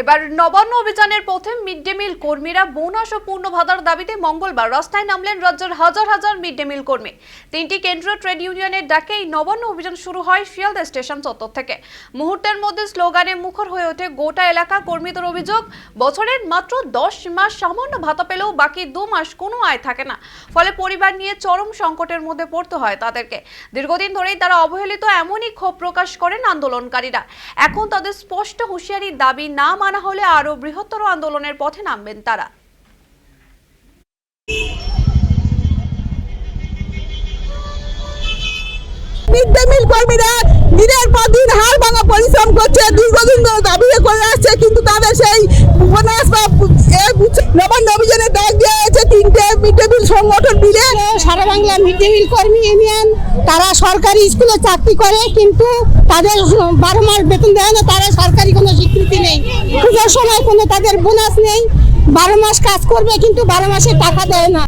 এবার নবান্ন অভিযানের পথে মিড ডে মিল কর্মীরা বোনাস ও পূর্ণ ভাতার দাবিতে মঙ্গলবার রাস্তায় নামলেন রাজ্যের হাজার হাজার মিড ডে মিল কর্মী। তিনটি কেন্দ্রীয় ট্রেড ইউনিয়নের ডাকে এই নবান্ন অভিযান শুরু হয় শিয়ালদা স্টেশন চত্বর থেকে। মুহূর্তের মধ্যে স্লোগানে মুখর হয়ে ওঠে গোটা এলাকা কর্মীদের অভিযোগ, বছরের মাত্র দশ মাস সামান্য ভাতা পেলেও বাকি দু মাস কোনো আয় থাকে না। ফলে পরিবার নিয়ে চরম সংকটের মধ্যে পড়তে হয় তাদেরকে। দীর্ঘদিন ধরেই তারা অবহেলিত, এমনই ক্ষোভ প্রকাশ করেন আন্দোলনকারীরা। এখন তাদের স্পষ্ট হুঁশিয়ারির দাবি না মানা হলে আরও বৃহত্তর আন্দোলনের পথে নামবেন তারা। মিড ডে মিল কর্মীরা দিনের পর দিন পরিশ্রম করছে দাবি করে আসছে, কিন্তু তাদের সেই অভিযানে তিনটে মিড ডে মিল সংগঠন সারা মিড ডে মিল কর্মী তারা সরকারি স্কুলে চাকরি করে, কিন্তু তাদের বারো মাস বেতন দেয় না তারা সরকারি কোনো স্বীকৃতি নেই। পুজোর সময় কোনো তাদের বোনাস নেই। বারো মাস কাজ করবে কিন্তু বারো মাসে টাকা দেয় না।